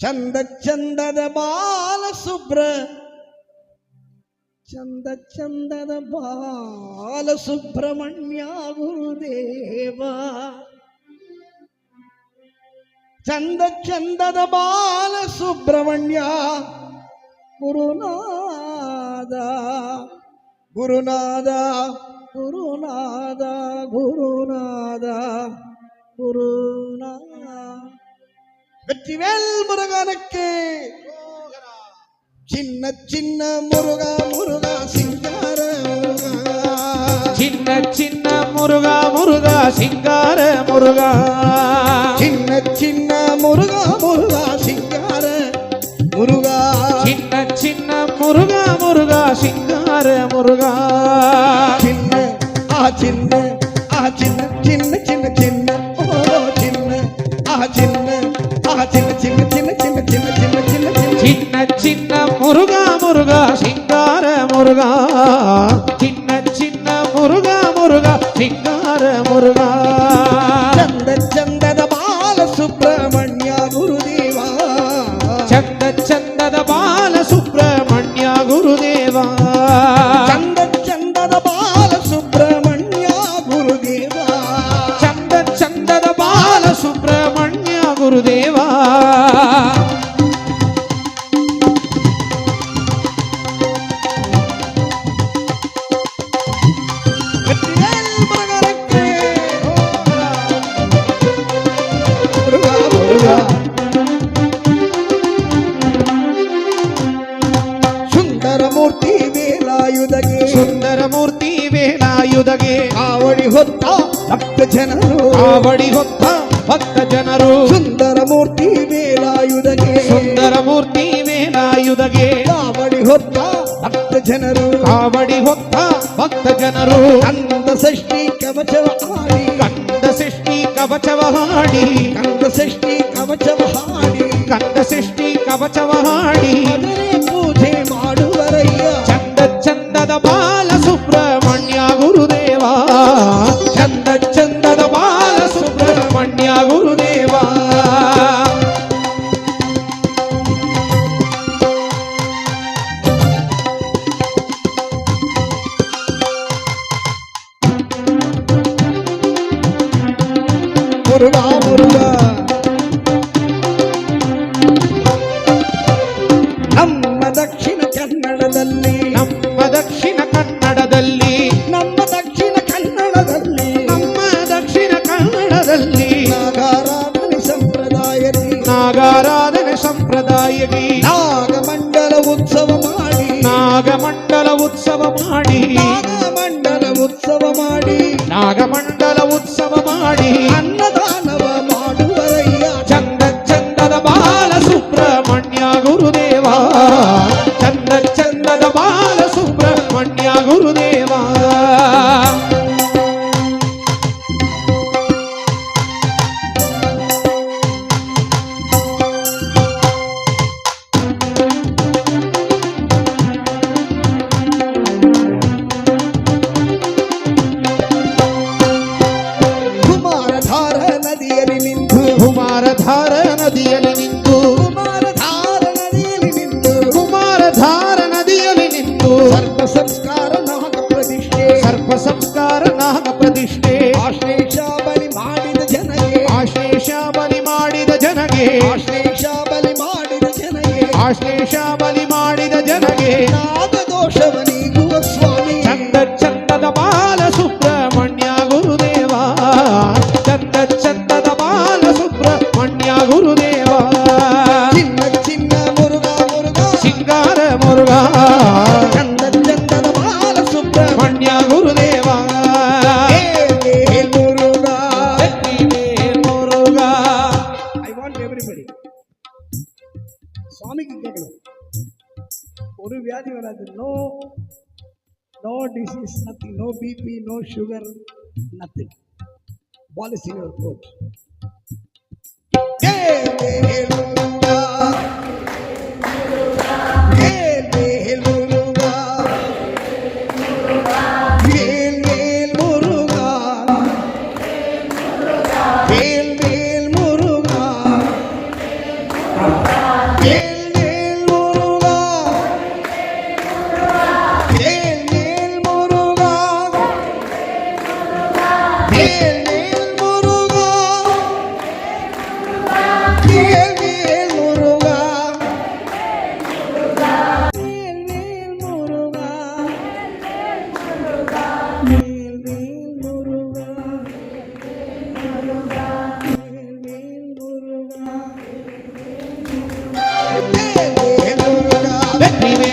ಚಂದ ಚಂದದ ಬಾಲ ಸುಬ್ರ ಚಂದ ಚಂದದ ಬಾಲ ಸುಬ್ರಹ್ಮಣ್ಯ ಗುರುದೇವ ಚಂದ ಚಂದದ ಬಾಲ ಸುಬ್ರಹ್ಮಣ್ಯ ಗುರುನಾದ ಗುರುನಾದ ಗುರುನಾದ ಗುರುನಾದ ಗುರುನಾದ வெற்றிவேல் முருகனுக்கு. சின்ன சின்ன முருகா முருகா சிங்கார சின்ன சின்ன முருகா முருகா சிங்கார முருகா. சின்ன சின்ன முருகா முருகா சிங்கார முருகா. சின்ன சின்ன முருகா முருகா சிங்கார முருகா. சின்ன ஆ சின்ன முருகா முருகா சிங்கார முருகா. சின்ன சின்ன முருகா முருகா சிங்கார முருகா. சந்த சந்தத பால சுப்பிரமணியா குருதேவா. சந்த சந்தத பால ಭಕ್ತ ಜನರು. ಆವಡಿ ಹೊತ್ತ ಭಕ್ತ ಜನರು. ಸುಂದರ ಮೂರ್ತಿ ಮೇಲಾಯುಧಗೆ. ಸುಂದರ ಮೂರ್ತಿ ಮೇಲಾಯುಧಗೆ. ಕಾವಡಿ ಹೊತ್ತ ಭಕ್ತ ಜನರು. ಆವಡಿ ಹೊತ್ತ ಭಕ್ತ ಜನರು. ಕಂದ ಸೃಷ್ಟಿ ಕವಚವ ಹಾಡಿ. ಕಂದ ಸೃಷ್ಟಿ ಕವಚವ ಹಾಡಿ. ಕಂದ ಸೃಷ್ಟಿ ಕವಚವ ಹಾಡಿ. ಕಂದ ಸೃಷ್ಟಿ ಕವಚವ ಹಾಡಿ. ಪೂಜೆ ಮಾಡುವರಯ್ಯ. ಚಂದ ಚಂದದ ಬಾಲ ನಾಗಮಂಡಲ ಉತ್ಸವ ಮಾಡಿ ನಾಗಮಂಡಲ ಉತ್ಸವ ಮಾಡಿ ನಾಗಮಂಡಲ ಉತ್ಸವ ಮಾಡಿ ಸರ್ವ ಸಂಸ್ಕಾರ ನಾಗ ಪ್ರತಿಷ್ಠೆ. ಸರ್ಪ ಸಂಸ್ಕಾರ ನಾಗ ಪ್ರತಿಷ್ಠೆ. ಆಶ್ಲೇಷ ಬಲಿ ಮಾಡಿದ ಜನಗೆ. ಆಶ್ಲೇಷ ಬಲಿ ಮಾಡಿದ ಜನಗೆ. ಆಶ್ಲೇಷ ಬಲಿ ಮಾಡಿದ ಜನಗೆ. ಆಶ್ಲೇಷ ಬಲಿ எவ்ரிபடி சுவாமிக்கு கேட்கணும் ஒரு வியாதி வராது. No no disease nothing no BP no sugar nothing policy your code